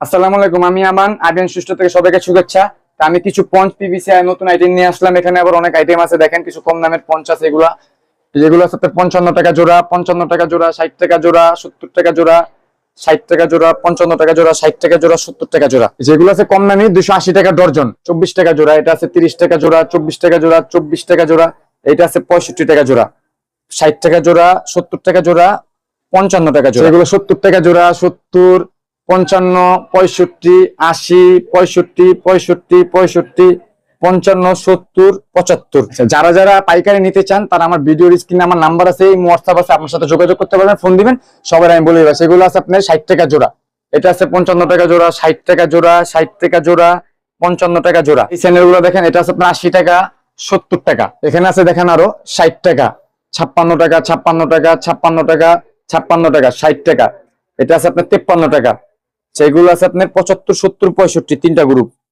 আসসালামু আলাইকুম আমি আমান আবিয়ান সুষ্ঠ থেকে সবাইকে শুভেচ্ছা আমি কিছু পঞ্চ পিভিসি নতুন আইটেম নিয়ে আসলাম এখানে আবার অনেক আইটেম আছে দেখেন কিছু কম দামের পঞ্চ আছে এগুলা যেগুলো আছে পঞ্চান্ন টাকা জোড়া পঞ্চান্ন টাকা জোড়া ষাট টাকা জোড়া সত্তর টাকা জোড়া ষাট টাকা জোড়া পঞ্চান্ন টাকা জোড়া ষাট টাকা জোড়া সত্তর টাকা জোড়া যেগুলো আছে কম দামি দুশো আশি টাকা ডর্জন চব্বিশ টাকা জোড়া এটা আছে তিরিশ টাকা জোড়া চব্বিশ টাকা জোড়া চব্বিশ টাকা জোড়া এটা আছে পঁয়ষট্টি টাকা জোড়া ষাট টাকা জোড়া সত্তর টাকা জোড়া পঞ্চান্ন টাকা জোড়া এগুলো সত্তর টাকা জোড়া সত্তর পঞ্চান্ন, পঁয়ষট্টি, আশি, পঁয়ষট্টি পঁয়ষট্টি পঁয়ষট্টি, পঞ্চান্ন, সত্তর, পঁচাত্তর। যারা যারা পাইকারি নিতে চান, তারা আমার ভিডিওর স্ক্রিনে আমার নাম্বার আছে, এই হোয়াটসঅ্যাপ আছে, আপনার সাথে যোগাযোগ করতে পারবেন, ফোন দিবেন সবার আমি বলে দিচ্ছি সেগুলো আছে আপনার ষাট টাকা জোড়া। এটা আছে পঞ্চান্ন টাকা জোড়া, ষাট টাকা জোড়া, ষাট টাকা জোড়া, পঞ্চান্ন টাকা জোড়া। এই চ্যানেলগুলো দেখেন, এটা আছে আপনার আশি টাকা, সত্তর টাকা। এখানে আছে দেখেন আরও ষাট টাকা, ছাপ্পান্ন টাকা ছাপ্পান্ন টাকা ছাপ্পান্ন টাকা ছাপ্পান্ন টাকা, ষাট টাকা। এটা আছে আপনার তেপ্পান্ন টাকা। সেগুলো আছে আপনার পঁচাত্তর সত্তর পঁয়ষট্টি তিনটা গ্রুপ